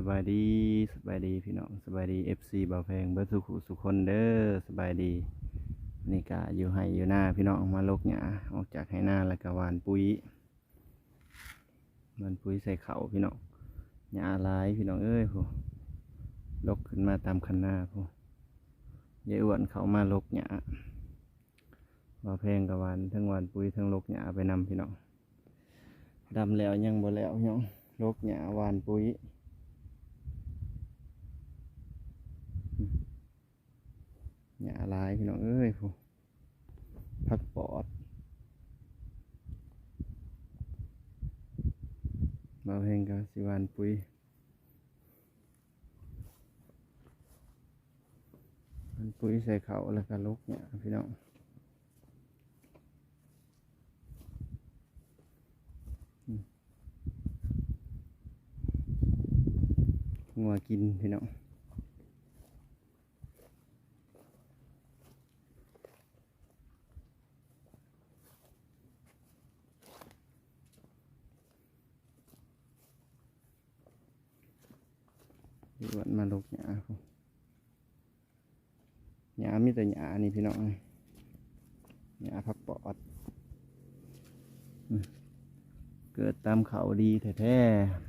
สบายดีสบายดีพี่น้องสบายดีเอฟซีบ่าวแพงเบิร์สุขุสุคนเด้อสบายดีนี่กะอยู่ให้อยู่หน้าพี่น้องมาลกหญ้าออกจากให้หน้าแล้วก็หวานปุ๋ยหวานปุ๋ยใส่เขาพี่น้องหญ้าลายพี่น้องเอ้ยผู้ลกขึ้นมาตามคันหน้าผู้ยายอ้วนเขามาลกหญ้าบ่าวแพงกับหวานทั้งหวานปุ๋ยทั้งลกหญ้าไปนำพี่น้องดำแล้วยังบ่แล้วพี่น้องลกหญ้าหวานปุ๋ย หญ้าลายพี่น้องเอ้ยผู้พักปอดมาเพลงกับสิวานปุ๋ยมันปุ๋ยใส่เขาแล้วก็ลกเนี่ยพี่น้องงัวกินพี่น้อง วันมาลกหญ้าครับหญ้ามีแต่หญ้านี่พี่น้องเอ้ยหญ้าพักปอดเกิดตามเขาดีแท้ๆ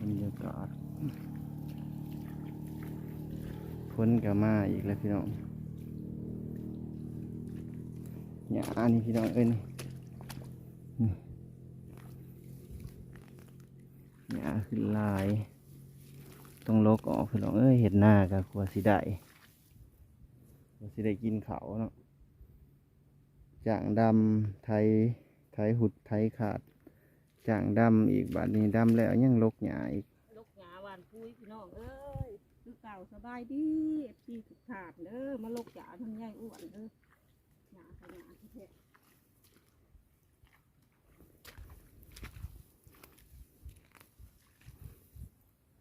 บรรยากาศพ้นกับมาอีกแล้วพี่น้องหญ้านี่พี่น้องเอ้ย หญ้าขึ้นลาย ต้องลกออกพี่น้องเอ้ยเห็ดหน้ากับกลัวสิได้กลัวสิได้กินเขาเนาะจางดำไทยไทยหุดไทยขาดจางดำอีกบาดนี้ดำแล้วยังลกหญ้าอีกลกหยาหวานปุ้ยพี่น้องเอ้ยคือเก่าสบายดีเอฟซีทุกถาดเด้อมาลกหยาทำใหญ่อ้วนเด้อหยาขยาที่เพ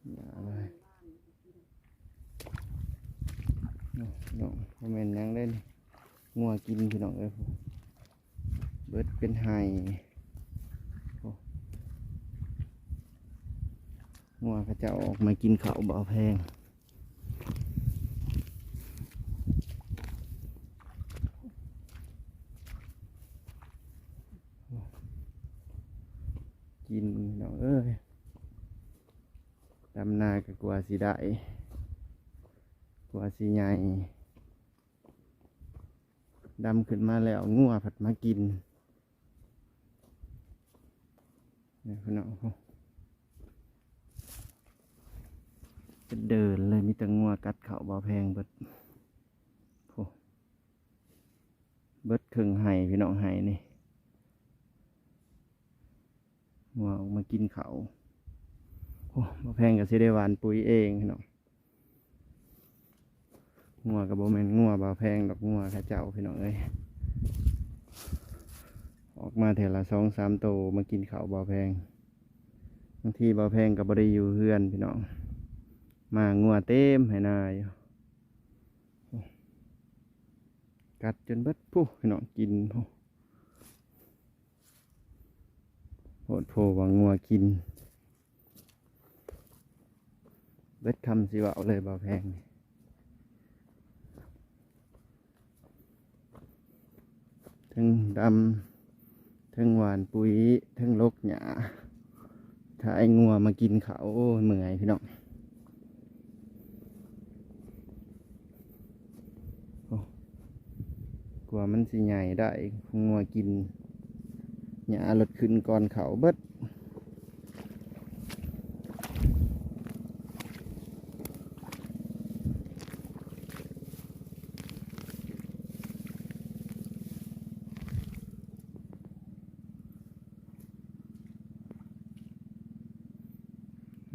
ชรหญ้าเลยนาะพี่น้องคอมเมนต์ยังเล่นงัวกินพี่น้องเอ้ยเบิดเป็นไห้งัวเขาจะออกมากินเขาวบ่แพงกินพี่น้องเอ้ยำนาก็กลัวสิได้กลัวสิใหญ่ดำขึ้นมาแล้วงัวผัดมากินนี่พี่น้องเขาจะเดินเลยมีแต่งัวกัดเข่าบ่แพงเบิดโเบิดครึ่งไห้พี่น้องไห้นี่งัวออกมากินเขาว โอ้มาแพงกับสิได้หวานปุ๋ยเองพี่น้องงัวกับโบแมนงัวบ่แพงดอกงัวข้าเจ้าพี่น้องเอ้ยออกมาเถละสองสามโตมากินเขาวบ่แพงบางทีบ่แพงกับบริอยู่เฮือนพี่น้องมางัวเต็มให้นายกัดจนเบิดผู้พี่น้องกินผู้โหดโพวังงัวกิน เบ็ดคำสิว่าเอาเลยบ่าแพงนี่ทั้งดำทั้งหวานปุ๋ยทั้งลกหญ้าถ้าไอ้งัวมากินเขาโอ้ยเมื่อยพี่น้องกลัวมันสิใหญ่ได้งัวกินหญ้าลดขึ้นก่อนเขาเบิด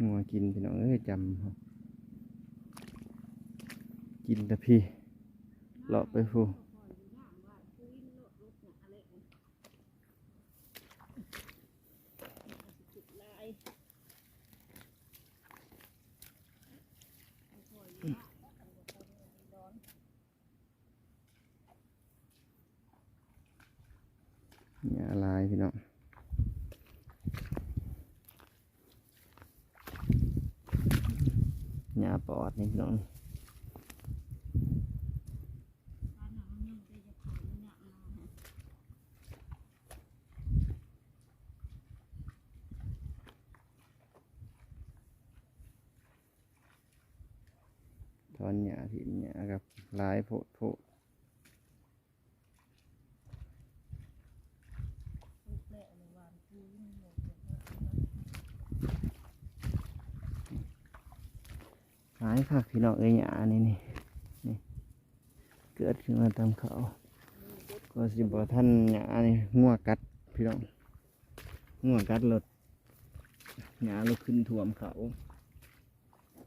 งัวกินพี่น้องเอ้ยจำกินต่พี่เลาะไปฟูหญ้าลายพี่น้อง นี่พี่น้องบ้านหนังมันยังได้จะขายมันเนี่ยมาฮะถอนหญ้าถิ่นหญ้ากับลายโพดโพด ลูกแรกเลยหวานคุยมันหมดเลยนะ หลายคักพี่น้องเอ้ยหญ้านี่นี่นี่ เกิดขึ้นมาตามเขา ก็สิบ่ท่านหญ้านี่งัวกัดพี่น้องงัวกัดรถหญ้าลุกขึ้นท่วมเขา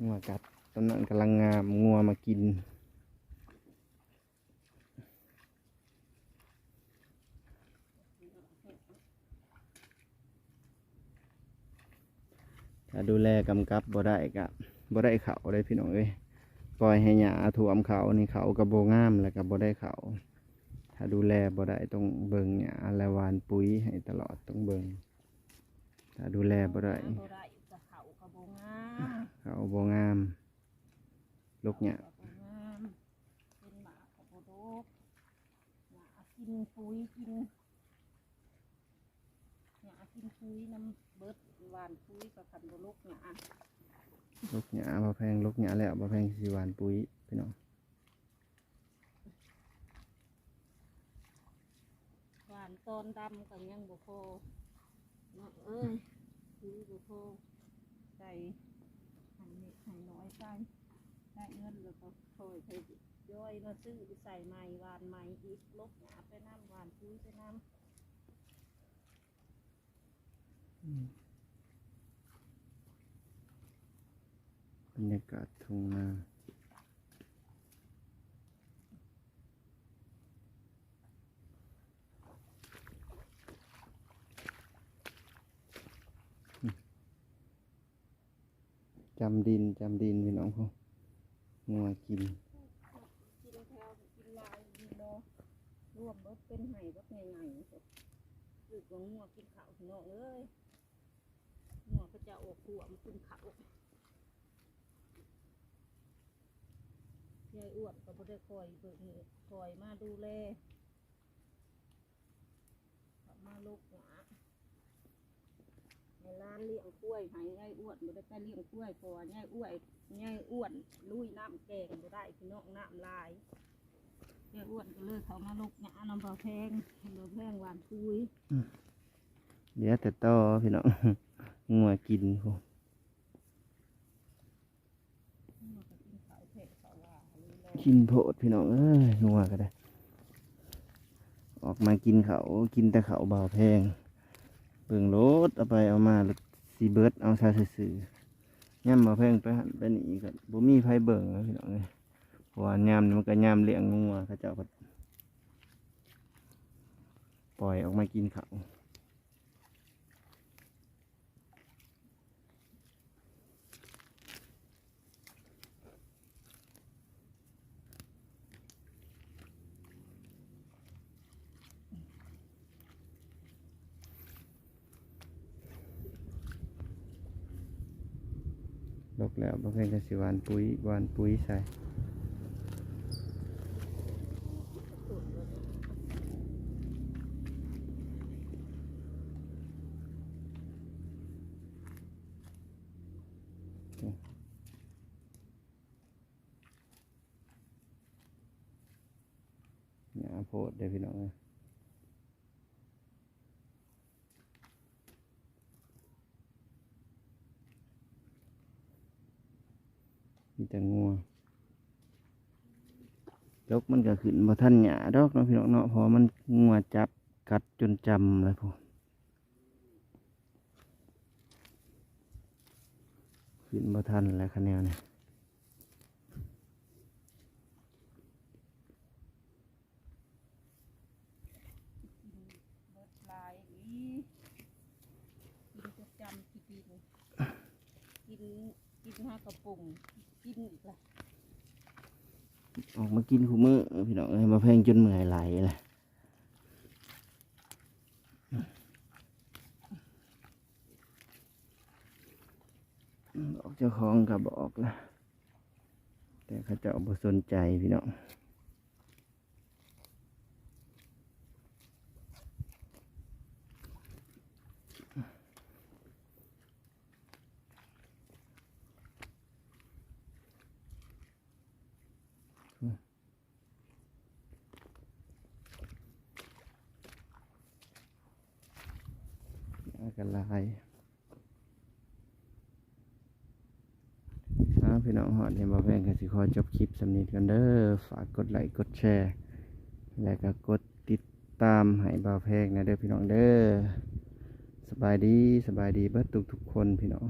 งัวกัดตอนนั้นกำลังงามงัวมากินถ้าดูแลกำกับบ่ได้กะ บ่ได้เขาได้พี่น้องเอ้ยปล่อยให้หญ้าท่วมเขานี่เขาก็บ่งามแล้วก็บ่ได้เขาถ้าดูแลบ่ได้ต้องเบิ่งหญ้าและหวานปุ๋ยให้ตลอดต้องเบิ่งถ้าดูแลบ่ได้บ่ได้กับเขากับโบงามเขาบ่งามลูกหญ้ากับโบงามเป็นหมากับโบโดกหมากินปุ๋ยกินหมากินปุ๋ยน้ำเบิดหวานปุ๋ยกับขันโบลูกหมา ลูกหญ้าบ่แพงลูกหญ้าแล้วบ่แพงสิหวานปุ๋ยพี่น้องหวานตอนดำกับยังบุพอเนาะเอ้ยปุ๋ยบุพอใส่หันเล็กหันน้อยใส่ได้เงินแล้วก็คอยไปย่อยมาซื้อไปใส่ใหม่หวานใหม่อีกลบหนาไปน้ำหวานปุ๋ยไปน้ำ รรยากาศทุ่งนาจำดิน จำดินพี่น้องพวกงัวกินกินแถวกินลายดีโลรวมเบิดเป็นไห้เบิดใหญ่สุดคือว่างัวกินข้าวพี่น้องเอ้ยงัวก็จะออกหัวมันกินข้าว ยายอ้วนก็บ่ได้คอยเบิกเคอยมาดูแลกลับมาลูกหลาในร้านเลี้ยงกล้วยให้ยายอ้วนบ่ได้ไปเลี้ยงกล้วยพราะว่ายายอ้วนยายอ้วนลุยน้ำแกงบ่ได้พี่น้องน้ำลายยายอ้วนก็เลยเขามาลูกหยาน้ำปลาแพงน้ำแพงหวานคุยเดี๋ยวแต่ต่อพี่น้องงัวกินพวก งัวก็กินข้าวเผ็ดข้าวหวานเลยโล กินโพดพี่น้องเอ้ยงัวก็ได้ ออกมากินเขากินแต่เขาเบาแพงเบิ่งรถเอาไปเอามาสีเบิร์ดเอาซาซื่อย่ำเบาแพงไปหันไปนี่ก็บ่มีไผเบิ่งพี่น้องเลยเพราะว่ายามมันก็ยามเลี้ยงงัวเขาเจ้าก็ปล่อยออกมากินเขา กแล้วบ่เพิ่นก็สิหวานปุ๋ยหวานปุ๋ยใส่สุดเลยาโพดเด้อพี่น้องเอ้ มีแต่งัวยกมันก็ขึ้นบ่ทันหยาดอกเนาะพี่น้องเนาะพอมันงัวจับกัดจนจำเลยพอขึ้นบ่ทันแล้วคะแนนเนี่ย เบิดลายอย่างนี้กินจะจำกี่ปีเลยกินกินห้ากระปุงกินอีกละ ออกมากินคู่มือพี่น้องเลยมาแพงจนเมื่อยไหลเลยออกเจ้าของกับบอกละแต่เขาเจ้าบ่สนใจพี่น้อง กันลายครับพี่น้องหอดเนี่ยมาแพงกันสิขอจบคลิปสำนีกันเด้อฝากกดไลค์กดแชร์ และก็กดติดตามให้บ่าวแพงนะเด้อพี่น้องเด้อสบายดีสบายดีเบิดทุกทุกคนพี่น้อง